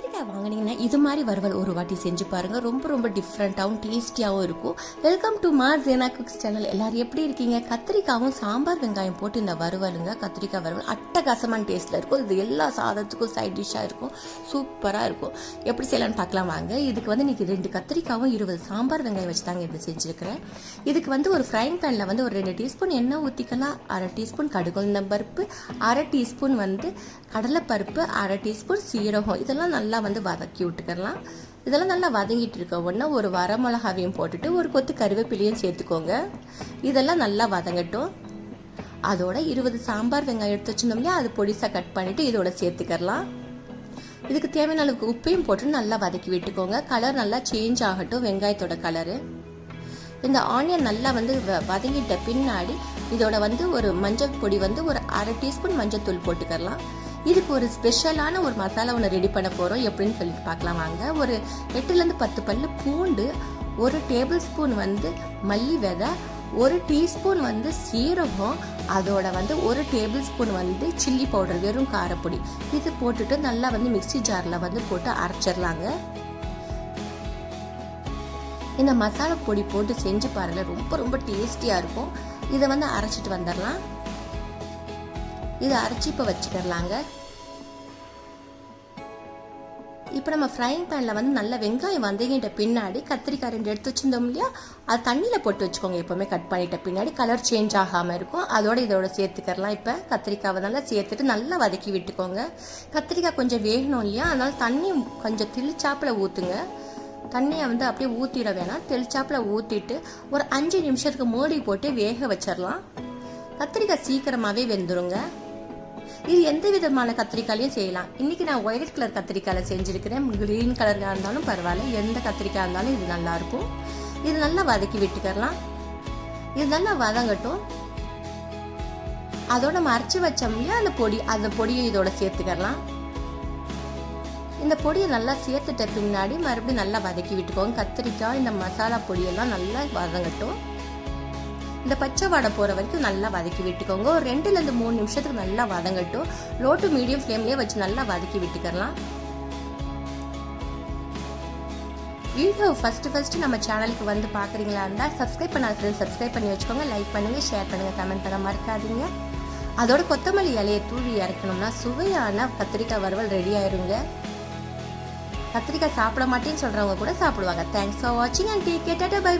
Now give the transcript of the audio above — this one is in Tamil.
கத்திரிக்காய் வாங்கினீங்கன்னா இது மாதிரி வறுவல் ஒரு வாட்டி செஞ்சு பாருங்க. ரொம்ப ரொம்ப டிஃப்ரெண்ட்டாகவும் டேஸ்டியாகவும் இருக்கும். வெல்கம் டு மா ஜேனா குக்ஸ் சேனல் எல்லாரும் எப்படி இருக்கீங்க? கத்திரிக்காவும் சாம்பார் வெங்காயம் போட்டு இந்த வறுவலுங்க கத்திரிக்காய் வறுவல் அட்டகாசமான டேஸ்ட்டில் இருக்கும். இது எல்லா சாதத்துக்கும் சைட் டிஷ்ஷாக இருக்கும். சூப்பராக இருக்கும். எப்படி செய்யலாம்னு பார்க்கலாம் வாங்க. இதுக்கு வந்து இன்னைக்கு ரெண்டு கத்திரிக்காவும் இருபது சாம்பார் வெங்காயம் வச்சு தாங்க இது செஞ்சுருக்கிறேன். இதுக்கு வந்து ஒரு ஃப்ரைங் பேனில் வந்து ஒரு ரெண்டு டீஸ்பூன் எண்ணெய் ஊற்றிக்கலாம் அரை டீஸ்பூன் கடுகுந்தம் பருப்பு அரை டீஸ்பூன் வந்து கடலைப்பருப்பு அரை டீஸ்பூன் சீரகம். இதெல்லாம் நல்லா வந்து வதக்கி விட்டுக்கலாம். இதெல்லாம் நல்லா வதங்கிட்டு இருக்க உடனே ஒரு வரமிளகாவையும் போட்டுட்டு ஒரு கொத்து கருவேப்பிலையும் சேர்த்துக்கோங்க. இதெல்லாம் நல்லா வதங்கட்டும். அதோட இருபது சாம்பார் வெங்காயம் எடுத்து வச்சிருந்தோம் இல்லையா அது பொடிசாக கட் பண்ணிட்டு இதோட சேர்த்துக்கலாம். இதுக்கு தேவையான அளவுக்கு உப்பையும் போட்டு நல்லா வதக்கி விட்டுக்கோங்க. கலர் நல்லா சேஞ்ச் ஆகட்டும் வெங்காயத்தோட கலரு இந்த ஆனியன் நல்லா வந்து வ- வதங்கிட்ட பின்னாடி இதோட வந்து ஒரு மஞ்சள் பொடி வந்து ஒரு அரை டீஸ்பூன் மஞ்சள் தூள் போட்டுக்கலாம். இதுக்கு ஒரு ஸ்பெஷலான ஒரு மசாலா ஒன்று ரெடி பண்ண போகிறோம் எப்படின்னு சொல்லிட்டு பார்க்கலாம். வாங்க. ஒரு எட்டுலேருந்து பத்து பல்லு பூண்டு ஒரு டேபிள் ஸ்பூன் வந்து மல்லி விதை ஒரு டீஸ்பூன் வந்து சீரகம் அதோட வந்து ஒரு டேபிள் ஸ்பூன் வந்து சில்லி பவுடர் வெறும் காரப்பொடி. இது போட்டுட்டு நல்லா வந்து மிக்சி ஜாரில் வந்து போட்டு அரைச்சிடலாங்க. இந்த மசாலா பொடி போட்டு செஞ்சு பாருங்கள் ரொம்ப ரொம்ப டேஸ்டியாக இருக்கும். இதை வந்து அரைச்சிட்டு வந்துடலாம். இதை அரைச்சி இப்போ வச்சுக்கிடலாங்க இப்போ நம்ம ஃப்ரைங் பேனில் வந்து நல்ல வெங்காயம் வந்தீங்கிட்ட பின்னாடி கத்திரிக்காய் ரெண்டு எடுத்து வச்சிருந்தோம் இல்லையா? அது தண்ணியில் போட்டு வச்சுக்கோங்க. எப்போவுமே கட் பண்ணிட்ட பின்னாடி கலர் சேஞ்ச் ஆகாமல் இருக்கும். அதோட இதோட சேர்த்துக்கிறலாம். இப்போ கத்திரிக்காவை நல்லா சேர்த்துட்டு நல்லா வதக்கி விட்டுக்கோங்க. கத்திரிக்காய் கொஞ்சம் வேகணும் இல்லையா? அதனால் தண்ணி கொஞ்சம் தெளிச்சாப்பில் ஊற்றுங்க தண்ணியை வந்து அப்படியே ஊற்றிட வேணாம். தெளிச்சாப்பில் ஊற்றிட்டு ஒரு அஞ்சு நிமிஷத்துக்கு மூடி போட்டு வேக வச்சிடலாம் கத்திரிக்காய் சீக்கிரமாகவே வெந்துருங்க. இது எந்த விதமான கத்திரிக்காயிலையும் செய்யலாம். இன்னைக்கு நான் ஒயிட் கலர் கத்திரிக்காயில் செஞ்சுருக்கிறேன். க்ரீன் கலராக இருந்தாலும் பரவாயில்ல. எந்த கத்திரிக்காய் இருந்தாலும் இது நல்லாயிருக்கும் இது நல்லா வதக்கி விட்டுக்கலாம். இது நல்லா வதங்கட்டும். அதோட மறைச்சி வச்சோம் இல்லையா? அந்த பொடி அந்த பொடியை இதோட சேர்த்துக்கலாம். இந்த பொடியை நல்லா சேர்த்துட்ட பின்னாடி மறுபடியும் நல்லா வதக்கி விட்டுக்கோங்க. கத்திரிக்காய் இந்த மசாலா பொடியெல்லாம் நல்லா வதங்கட்டும். இந்த பச்சை வடை போகிற வரைக்கும் நல்லா வதக்கி விட்டுக்கோங்க. ஒரு ரெண்டுலேருந்து மூணு நிமிஷத்துக்கு நல்லா வதங்கட்டும். லோ டு மீடியம் ஃப்ளேம்லேயே வச்சு நல்லா வதக்கி விட்டுக்கலாம். வீடியோ ஃபஸ்ட்டு ஃபஸ்ட்டு நம்ம சேனலுக்கு வந்து பார்க்குறீங்களா இருந்தால் சப்ஸ்கிரைப் பண்ணாத சப்ஸ்கிரைப் பண்ணி வச்சுக்கோங்க. லைக் பண்ணுங்கள் ஷேர் பண்ணுங்கள் கமெண்ட் பண்ண மறக்காதீங்க. அதோட கொத்தமல்லி இலையை தூவி இறக்கணும்னா சுவையான கத்திரிக்காய் வறுவல் ரெடி ஆயிருங்க. கத்திரிக்காய் சாப்பிட மாட்டேன்னு சொல்கிறவங்க கூட சாப்பிடுவாங்க. தேங்க்ஸ் ஃபார் வாட்சிங் அண்ட் டீ கேட்டாட்ட பை